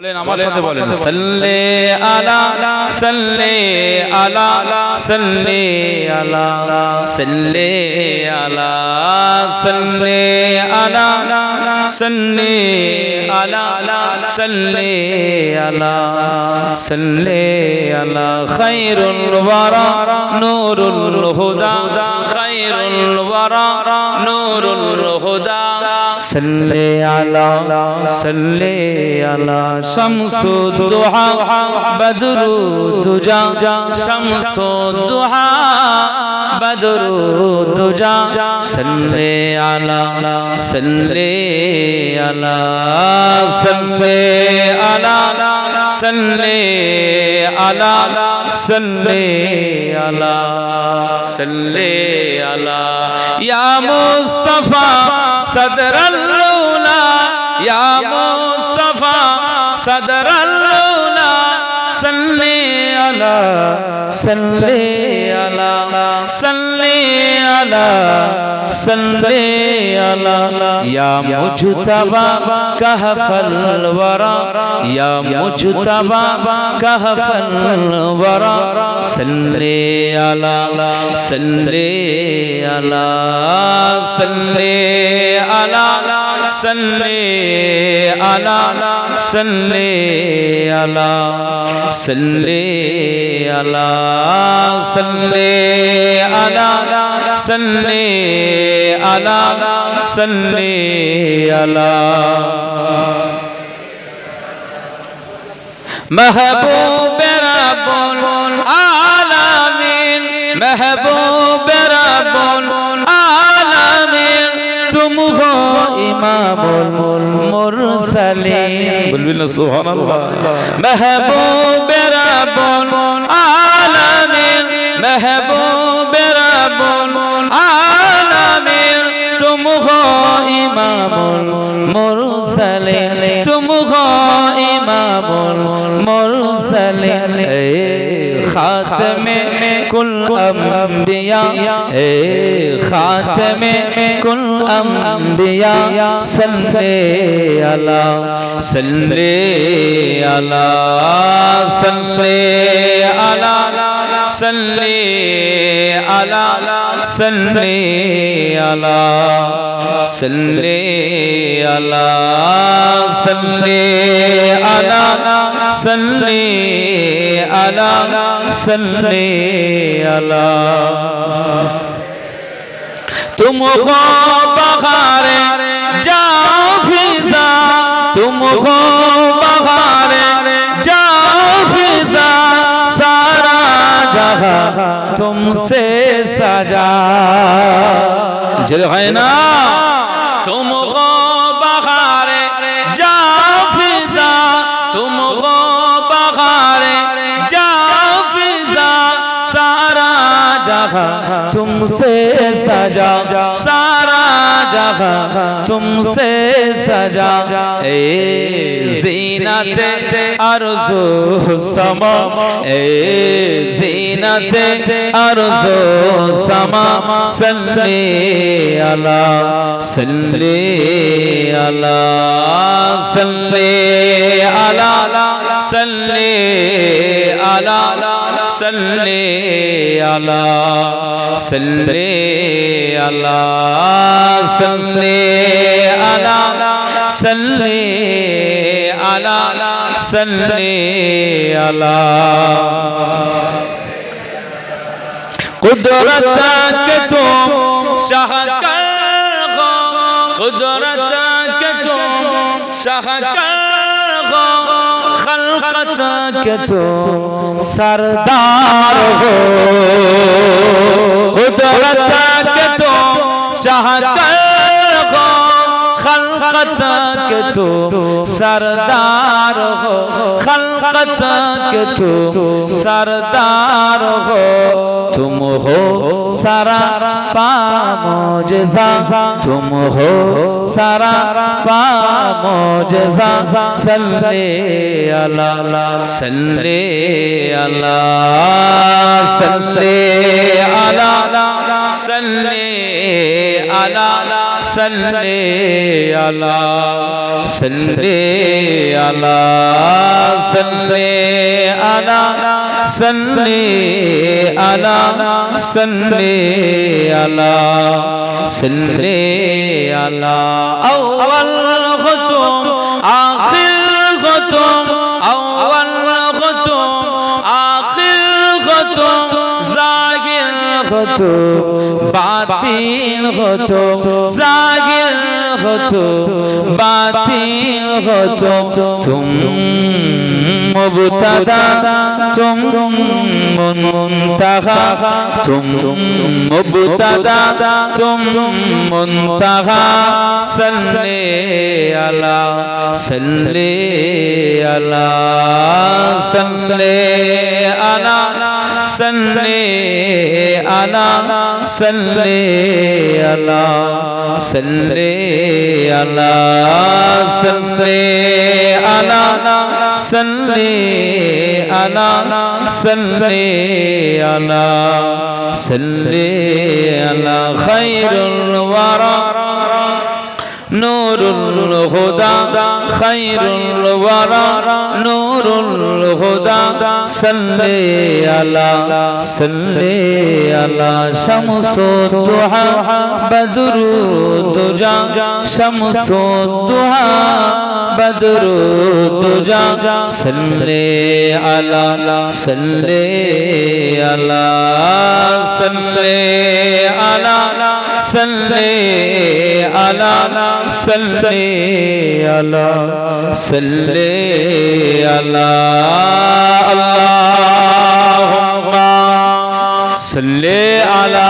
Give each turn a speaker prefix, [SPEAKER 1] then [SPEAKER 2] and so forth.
[SPEAKER 1] বলেন আমার সাথে বলেন।
[SPEAKER 2] সাল্লে আলা সাল্লে আলা সাল্লে আলা সাল্লে আলা সাল্লে আলা সাল্লে আলা সাল্লে আলা সাল্লে আলা। খায়রুল ওয়ারা নূরুল হুদা খায়রুল ওয়ারা নূরুল হুদা। সাল্লে আলা সাল্লে আলা শামসুদ্দুহা বদরুদ্দুজা শামসুদ্দুহা বদরুদ্দুজা সাল্লে আলা সাল্লে আলা সাল্লে আলা সাল্লে আলা সাল্লে আলা সাল্লে আলা। ইয়া মুস্তাফা اللولا يا مصطفى صدر اللولا صلي على صلي على صلي على صلی علی یا مجتبا کہف الورا یا مجتبا کہف الورا صلی علی صلی علی صلی علی صلی علی صلی علی صلی علی صلی علی صلی على صلي على محبوب رب العالمين محبوب رب العالمين تم هو امام المرسلين بلبل
[SPEAKER 1] سبحان الله
[SPEAKER 2] محبوب رب العالمين محبوب رب العالمين الانبياء اے إيه، خاتم كل الانبياء صلی علی صلی علی صلی علی صلي على صلي على صلي على صلي على صلي আলা সাল্লি আলা। তুম হো বাহারে যা ফিজা তুম হো বাহারে যা ফিজা সারা জাহা তুমসে সাজা। জরে হয় না? তুম হো जहां तुमसे सजा सारा जहां तुमसे सजा ए जीनत अर्जो समा ए जीनत अर्जो समा सल्ले अला सल्ले अला सल्ले अला सल्ले अला صلي على صلي على صلي على صلي على صلي على قدرتك توم شهك شاہکر قدرتك توم شهك تم خلقت کے تم سردار ہو قدرت کے تم شہدر ہو خلقت کے تم سردار ہو خلقت کے تم سردار ہو تم ہو سارا پا موجزہ تم ہو سارا پا موجزہ صلی اللہ صلی اللہ صلی اللہ صلی اللہ علی صلی علی صلی علی صلی علی صلی علی صلی علی اول ختم হতো, বাতিল হতো জাগির হতো, বাতিল হতো। তুম মুবতাদা তুম মুনতাহা। তুম মুবতাদা তুম মুনতাহা। সাল্লি আলা সাল্লি আলা সাল্লি আলা। صلي علی صلی علی صلی علی صلی علی صلی علی صلی علی صلی علی الهدى خير الورى نور الهدى صل على صل على شمس الضحى بدر الدجى شمس الضحى बदरो तुजा सल्ले अला सल्ले अला सल्ले अला सल्ले अला सल्ले अला सल्ले अला अल्लाह सल्ले अला